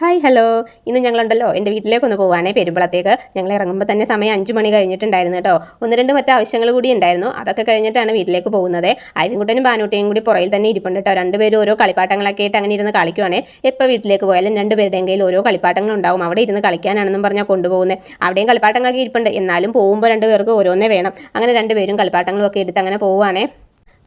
Hi hello. ഇന്ന് ഞങ്ങളുണ്ടല്ലോ എന്റെ വീട്ടിലേക്ക് ഒന്ന് പോവാണേ. പെരുമ്പളത്തേക്ക് ഞങ്ങൾ ഇറങ്ങുമ്പോൾ തന്നെ സമയം അഞ്ച് മണി കഴിഞ്ഞിട്ടുണ്ടായിരുന്നു കേട്ടോ. ഒന്ന് രണ്ട് മറ്റു ആവശ്യങ്ങൾ കൂടി ഉണ്ടായിരുന്നു. അതൊക്കെ കഴിഞ്ഞിട്ടാണ് വീട്ടിലേക്ക് പോകുന്നത്. ഐവിൻകുട്ടനും ബാനൂട്ടിയും കൂടി പുറയിൽ തന്നെ ഇരിപ്പുണ്ട് കേട്ടോ. രണ്ടുപേരും ഓരോ കളിപ്പാട്ടങ്ങളൊക്കെ ആയിട്ട് അങ്ങനെ ഇരുന്ന് കളിക്കുവാണേ. എപ്പോൾ വീട്ടിലേക്ക് പോയാലും രണ്ടുപേരുടെയും കയ്യിൽ ഓരോ കളിപ്പാട്ടങ്ങൾ ഉണ്ടാവും. അവിടെ ഇരുന്ന് കളിക്കാനാണെന്നും പറഞ്ഞാൽ കൊണ്ടുപോകുന്നത് അവിടെയും കളിപ്പാട്ടങ്ങളൊക്കെ ഇരിപ്പുണ്ട്. എന്നാലും പോകുമ്പോൾ രണ്ടുപേർക്ക് ഓരോന്നേ വേണം. അങ്ങനെ രണ്ടുപേരും കളിപ്പാട്ടങ്ങളും ഒക്കെ എടുത്ത് അങ്ങനെ പോവുകയാണേ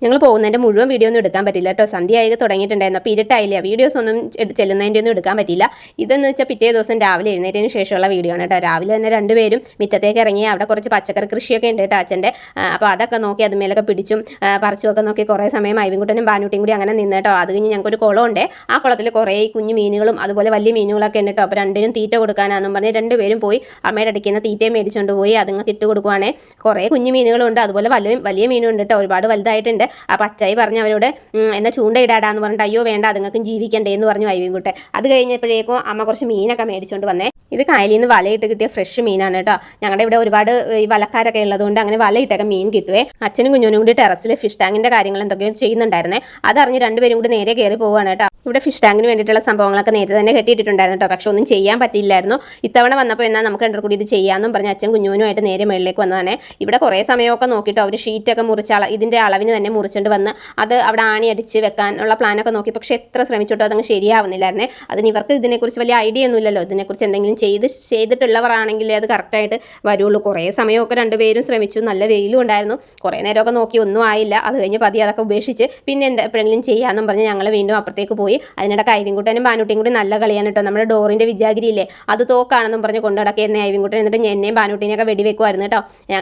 ഞങ്ങൾ പോകുന്നതിന്റെ മുഴുവൻ വീഡിയോ ഒന്നും എടുക്കാൻ പറ്റില്ല കേട്ടോ. സന്ധ്യയായി തുടങ്ങിയിട്ടുണ്ടായിരുന്നു. അപ്പോൾ ഇരുട്ടായില്ല? വീഡിയോസ് ഒന്നും ചെല്ലുന്നതിന്റെ ഒന്നും എടുക്കാൻ പറ്റില്ല. ഇതെന്ന് വെച്ചാൽ പിറ്റേ ദിവസം രാവിലെ എഴുന്നേറ്റതിന് ശേഷമുള്ള വീഡിയോ ആണ് കേട്ടോ. രാവിലെ തന്നെ രണ്ടുപേരും മിറ്റത്തേക്ക് ഇറങ്ങി അവിടെ കുറച്ച് പച്ചക്കറി കൃഷിയൊക്കെ ഉണ്ട് കേട്ടോ അച്ഛന്റെ. അപ്പോൾ അതൊക്കെ നോക്കി അതുമേലൊക്കെ പിടിച്ചും പറിച്ചുമൊക്കെ നോക്കി കുറേ സമയം ഐവിൻകുട്ടനും ബാനൂട്ടിയും കൂടി അങ്ങനെ നിന്ന് കേട്ടോ. അത് കഴിഞ്ഞ് ഞങ്ങൾക്കൊരു കുളമുണ്ട്. ആ കുളത്തിൽ കുറേ കുഞ്ഞു മീനുകളും അതുപോലെ വലിയ മീനുകളൊക്കെ ഉണ്ട് കേട്ടോ. അപ്പോൾ രണ്ടിനും തീറ്റ കൊടുക്കാനാണെന്നും പറഞ്ഞ് രണ്ടുപേരും പോയി അമ്മയുടെ അടിക്കുന്ന തീറ്റയും മേടിച്ചുകൊണ്ട് പോയി. അതുങ്ങൾക്ക് ഇട്ട് കൊടുക്കുവാണേ. കുറേ കുഞ്ഞു മീനുകളുണ്ട്. അതുപോലെ വലിയ വലിയ മീനുണ്ട് കേട്ടോ. ഒരുപാട് വലുതായിട്ടുണ്ട്. അപ്പോൾ അച്ചായി പറഞ്ഞ് അവരോട് എന്നാൽ എന്നാ ചൂണ്ടയിടാടാന്ന് പറഞ്ഞിട്ട് അയ്യോ വേണ്ട അതുങ്ങൾക്കും ജീവിക്കണ്ടേ എന്ന് പറഞ്ഞു വൈവിൻകുട്ടെ അത് കഴിഞ്ഞപ്പോഴേക്കും അമ്മ കുറച്ച് മീനൊക്കെ മേടിച്ചുകൊണ്ട് വന്നേ. ഇത് കായലിൽ നിന്ന് വലയിട്ട് കിട്ടിയ ഫ്രഷ് മീനാണ് കേട്ടോ. ഞങ്ങളുടെ ഇവിടെ ഒരുപാട് ഈ വലക്കാരൊക്കെ ഉള്ളതുകൊണ്ട് അങ്ങനെ വലയിട്ടൊക്കെ മീൻ കിട്ടുവേ. അച്ഛനും കുഞ്ഞുനും കൂടി ടെറസിൽ ഫിഷ് ടാങ്കിന്റെ കാര്യങ്ങൾ എന്തൊക്കെയോ ചെയ്യുന്നുണ്ടായിരുന്നേ. അതറിഞ്ഞ് രണ്ടുപേരും കൂടി നേരെ കയറി പോവുകയാണ് കേട്ടോ. ഇവിടെ ഫിഷ് ടാങ്കിന് വേണ്ടിയിട്ടുള്ള സംഭവങ്ങളൊക്കെ നേരത്തെ തന്നെ കെട്ടിയിട്ടുണ്ടായിരുന്നു കേട്ടോ. പക്ഷെ ഒന്നും ചെയ്യാൻ പറ്റില്ലായിരുന്നു ഇത്തവണ വന്നപ്പോൾ എന്നാൽ നമുക്ക് രണ്ടു കൂടി ഇത് ചെയ്യാമെന്നും പറഞ്ഞ് അച്ഛൻ കുഞ്ഞുനുമായിട്ട് നേരെ മുകളിലേക്ക് വന്നതാണ്. ഇവിടെ കുറേ സമയമൊക്കെ നോക്കിയിട്ട് അവർ ഷീറ്റൊക്കെ മുറിച്ച ഇതിന്റെ അളവിന് തന്നെ മുറിച്ചുകൊണ്ട് വന്ന് അത് അവിടെ ആണി അടിച്ച് വെക്കാനുള്ള പ്ലാനൊക്കെ നോക്കി. പക്ഷേ എത്ര ശ്രമിച്ചിട്ടോ അതങ്ങ് ശരിയാവുന്നില്ലായിരുന്നേ. അതിന് ഇവർക്ക് ഇതിനെക്കുറിച്ച് വലിയ ഐഡിയ ഒന്നുമില്ലല്ലോ ഇതിനെക്കുറിച്ച് എന്തെങ്കിലും ചെയ്ത് ചെയ്തിട്ടുള്ളവരാണെങ്കിൽ അത് കറക്റ്റായിട്ട് വരുള്ളൂ. കുറേ സമയമൊക്കെ രണ്ടുപേരും ശ്രമിച്ചു. നല്ല വെയിലും ഉണ്ടായിരുന്നു. കുറേ നേരമൊക്കെ നോക്കി ഒന്നും ആയില്ല. അത് കഴിഞ്ഞ് പതി അതൊക്കെ ഉപേക്ഷിച്ച് പിന്നെ എന്താ എപ്പോഴെങ്കിലും ചെയ്യാമെന്നും പറഞ്ഞ് ഞങ്ങൾ വീണ്ടും അപ്പുറത്തേക്ക് പോയി. അതിനിടെ കൈവിൻകുട്ടനും ബാനുട്ടിയും കൂടി നല്ല കളിയാണ് കേട്ടോ. നമ്മുടെ ഡോറിന്റെ വിജാഗിരിയില്ലേ? അത് തോക്കാണെന്നും പറഞ്ഞ് കൊണ്ടു നടക്കുന്ന ഐവിൻകുട്ടൻ എന്നിട്ട് എന്നെയും ബാനുട്ടിനെയൊക്കെ വെടിവെക്കുമായിരുന്നു കേട്ടോ.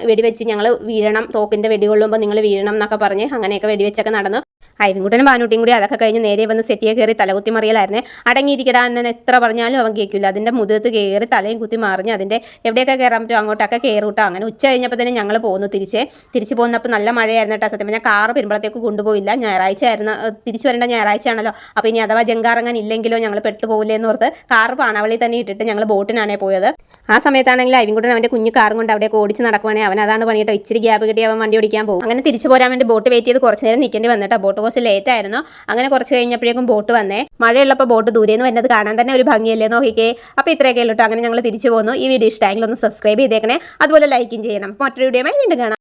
വെടിവെച്ച് ഞങ്ങൾ വീഴണം. തോക്കിന്റെ വെടികൊള്ളുമ്പോൾ നിങ്ങൾ വീഴണം എന്നൊക്കെ പറഞ്ഞ് അങ്ങനെയൊക്കെ വെടിവെച്ചൊക്കെ നടന്നു. ഐവിൻകുട്ടനും പാനൂട്ടിയും കൂടി അതൊക്കെ കഴിഞ്ഞ് നേരെ വന്ന് സെറ്റിയെ കയറി തലകുത്തി മറിയലായിരുന്നേ. അടങ്ങിയിരിക്കടാ എന്ന് എത്ര പറഞ്ഞാലും അവൻ കേൾക്കില്ല അതിന്റെ മുതത്ത് കയറി തലയും കുത്തി മറിഞ്ഞ് അതിന്റെ എവിടെയൊക്കെ കയറാൻ പറ്റുമോ അങ്ങോട്ടൊക്കെ കയറൂട്ടോ. അങ്ങനെ ഉച്ച കഴിഞ്ഞപ്പോൾ തന്നെ ഞങ്ങൾ പോകുന്നു തിരിച്ചേ. തിരിച്ചു പോകുന്നപ്പോൾ നല്ല മഴയായിരുന്നു കേട്ടോ സത്യം ഞാൻ കാറ് പെരുമ്പളത്തേക്ക് കൊണ്ടുപോയില്ല. ഞായറാഴ്ച ആയിരുന്നു. തിരിച്ചു വരേണ്ട ഞായറാഴ്ച ആണല്ലോ. അപ്പോൾ ഇനി അഥവാ ജങ്കാറങ്ങാൻ ഇല്ലെങ്കിലോ ഞങ്ങൾ പെട്ടുപോകില്ലേ എന്ന് ഓർത്ത് കാറ് പാണവളി തന്നെ ഇട്ടിട്ട് ഞങ്ങൾ ബോട്ടിനാണേ പോയത്. ആ സമയത്താണെങ്കിൽ അവിൻകുട്ടൻ അവന്റെ കുഞ്ഞു കാറും കൊണ്ട് അവിടെ ഓടിച്ച് നടക്കുവാണെങ്കിൽ അവൻ അതാണ് പണിയിട്ടോ ഇച്ചിരി ഗ്യാപ് കിട്ടി അവൻ വണ്ടി ഓടിക്കാൻ പോകും. അങ്ങനെ തിരിച്ചു പോരാൻ വേണ്ടി ബോട്ട് വെയിറ്റ് ചെയ്ത് കുറച്ച് നേരം നിൽക്കേണ്ടി വന്നിട്ടോ ബോട്ട് കുറച്ച് ലേറ്റ് ആയിരുന്നു. അങ്ങനെ കുറച്ച് കഴിഞ്ഞപ്പോഴേക്കും ബോട്ട് വന്നേ. മഴയുള്ളപ്പോൾ ബോട്ട് ദൂരെ നിന്ന് വരുന്നത് കാണാൻ തന്നെ ഒരു ഭംഗിയല്ലേ നോക്കിക്കേ? അപ്പോൾ ഇത്രയൊക്കെ ഉള്ളൂ അങ്ങനെ ഞങ്ങൾ തിരിച്ചു പോകുന്നു ഈ വീഡിയോ ഇഷ്ടമെങ്കിൽ ഒന്ന് സബ്സ്ക്രൈബ് ചെയ്തേക്കണേ. അതുപോലെ ലൈക്കും ചെയ്യണം. മറ്റൊരു വീഡിയോ വീണ്ടും കാണാം.